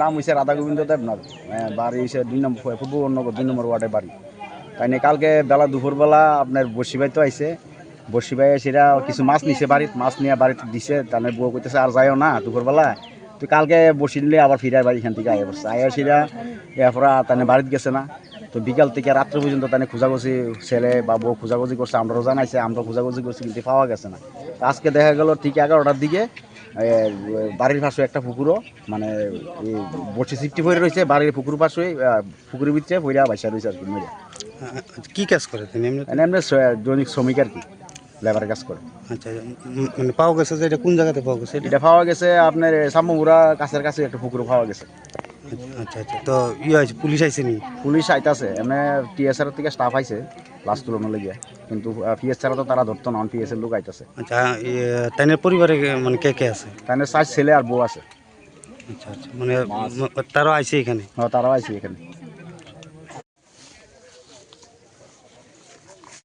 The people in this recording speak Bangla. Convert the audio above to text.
নাম হয়েছে রাধা গোবিন্দ দেবনাথ। হ্যাঁ, বাড়ি হয়েছে দুই নম্বর পূর্বনগর দুই নম্বর ওয়ার্ডে বাড়ি। তাই নিয়ে কালকে বেলা দুপুরবেলা আপনার বসি ভাই তো আইসে বসি ভাই সেটা কিছু মাছ নিছে বাড়িত মাছ নিয়ে বাড়িতে দিছে। তাহলে বউ কইতেছে আর যাইও না দুপুরবেলা। তুই কালকে বসি নিলে আবার ফিরে বাড়ি এখান থেকে আয় পড়ছে আয়া সেটা এরপর তাহলে বাড়িতে গেছে না। তো বিকাল থেকে রাত্র পর্যন্ত তাহলে খোঁজাখুঁজি ছেলে বা বউ খোঁজাখুঁজি করছে আমরাও জানাইছে আমরা খোঁজাখুঁজি করছি কিন্তু পাওয়া গেছে না। তো আজকে দেখা গেল ঠিক এগারোটার দিকে বাড়ির পাশে একটা পুকুরও মানে বসে সিফটি পড়ে রয়েছে বাড়ির পুকুর পাশে পুকুরের ভিতরে পইরা বাসা রয়েছে আর কি মরে কি কাজ করে তিনি এমনি মানে দৈনিক শ্রমিক আর কি লেবার কাজ করে। আচ্ছা মানে পাওয়া গেছে যে এটা কোন জায়গাতে পাওয়া গেছে? এটা পাওয়া গেছে আপনার সাম্মুরা কাছের কাছে একটা পুকুর পাওয়া গেছে। আচ্ছা আচ্ছা। তো ইয়ে আছে পুলিশ আইছে নি পুলিশ আইতাছে এমনি টিএসআর থেকে স্টাফ আইছে লাশ তুলনা কিন্তু পিএস ছাড়া তো তারা ধরতো না পিএস এর লোক আইতাছে। আচ্ছা তাইনের পরিবারে মানে কে কে আছে? তাহলে চার ছেলে আর বউ আছে। আচ্ছা আচ্ছা। মানে তারাও আইছে এখানে হ্যাঁ, তারাও আইছে এখানে